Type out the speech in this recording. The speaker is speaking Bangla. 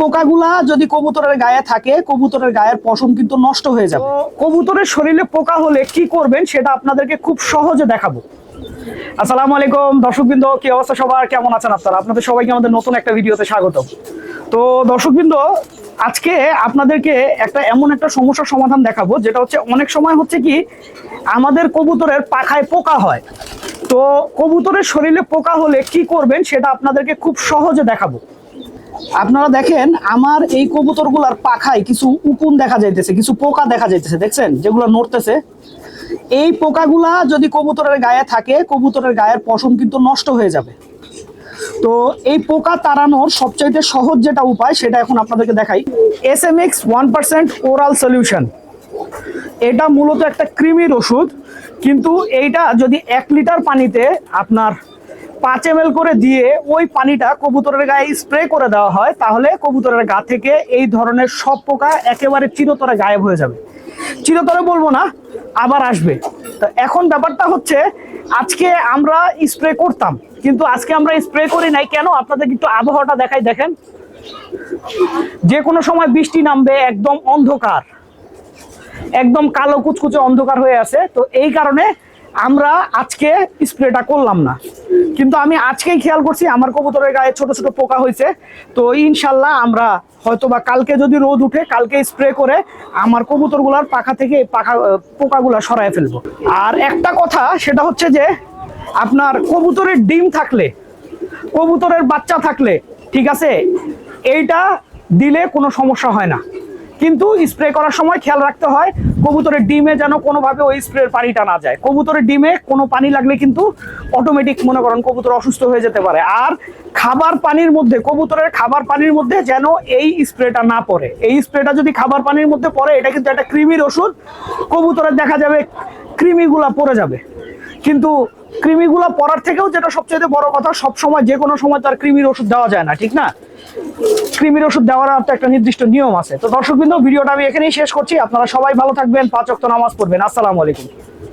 পোকাগুলা যদি কবুতরের গায়ে থাকে, কবুতরের গায়ের পশম কিন্তু নষ্ট হয়ে যাবে। কবুতরের শরীরে পোকা হলে কি করবেন সেটা আপনাদেরকে খুব সহজে দেখাবো। আসসালামু আলাইকুম, দর্শকবৃন্দ, কি অবস্থা সবার? কেমন আছেন আপনারা? আপনাদের সবাইকে আমাদের নতুন একটা ভিডিওতে স্বাগত। তো দর্শকবৃন্দ, আজকে আপনাদেরকে একটা এমন একটা সমস্যার সমাধান দেখাবো, যেটা হচ্ছে অনেক সময় হচ্ছে কি, আমাদের কবুতরের পাখায় পোকা হয়। তো কবুতরের শরীরে পোকা হলে কি করবেন সেটা আপনাদেরকে খুব সহজে দেখাবো। আপনারা দেখেন, আমার এই কবুতরগুলার পাখায় কিছু উকুন দেখা যাইতেছে, কিছু পোকা দেখা যাইতেছে, দেখছেন? যেগুলো নড়তেছে। এই পোকাগুলা যদি কবুতরের গায়ে থাকে, কবুতরের গায়ের পশম কিন্তু নষ্ট হয়ে যাবে। তো এই পোকা তাড়ানোর সবচাইতে সহজ যেটা উপায়, সেটা এখন আপনাদেরকে দেখাই। S M X one percent oral solution এটা মূলত একটা কৃমির ওষুধ, কিন্তু এইটা যদি এক লিটার পানিতে আপনার পাঁচ এম করে দিয়ে ওই পানিটা কবুতরের গায়ে স্প্রে করে দেওয়া হয়, তাহলে কবুতরের গা থেকে এই ধরনের সব পোকা একেবারে চিরতরে গায়েব হয়ে যাবে। চিরতরে বলব না, আবার আসবে। তো এখন ব্যাপারটা হচ্ছে, আজকে আমরা স্প্রে করতাম, কিন্তু আজকে আমরা স্প্রে করি নাই। কেন? আপনাদের একটু আবহাওয়াটা দেখাই, দেখেন। যে কোনো সময় বৃষ্টি নামবে, একদম অন্ধকার। একদম কালো কুচকুচে অন্ধকার হয়ে আছে। তো এই কারণে আমরা আজকে স্প্রেটা করলাম না। কিন্তু আমি আজকেই খেয়াল করছি, আমার কবুতরের গায়ে ছোট ছোট পোকা হয়েছে। তো ইনশাল্লাহ আমরা হয়তো বা কালকে যদি রোদ উঠে, কালকে স্প্রে করে আমার কবুতরগুলার পাখা থেকে পাখা পোকাগুলা সরায় ফেলব। আর একটা কথা, সেটা হচ্ছে যে আপনার কবুতরের ডিম থাকলে, কবুতরের বাচ্চা থাকলে, ঠিক আছে, এইটা দিলে কোনো সমস্যা হয় না। কিন্তু স্প্রে করার সময় খেয়াল রাখতে হয়, কবুতরের ডিমে যেন কোনোভাবে ওই স্প্রের পানিটা না যায়। কবুতরের ডিমে কোনো পানি লাগলে কিন্তু অটোমেটিক মনে করেন কবুতর অসুস্থ হয়ে যেতে পারে। আর খাবার পানির মধ্যে, কবুতরের খাবার পানির মধ্যে যেন এই স্প্রেটা না পড়ে। এই স্প্রেটা যদি খাবার পানির মধ্যে পড়ে, এটা কিন্তু একটা কৃমির ওষুধ। কবুতরের দেখা যাবে কৃমিগুলা পড়ে যাবে। কিন্তু কৃমিগুলা পড়ার থেকেও যেটা সবচেয়ে বড় কথা সব সময় যে কোনো সময় তার কৃমির ওষুধ দেওয়া যায় না, ঠিক না? কৃমির ওষুধ দেওয়ার তো একটা নির্দিষ্ট নিয়ম আছে। তো দর্শকবৃন্দ, ভিডিওটা আমি এখানেই শেষ করছি। আপনারা সবাই ভালো থাকবেন, পাঁচ অক্ত নামাজ পড়বেন। আসসালামু আলাইকুম।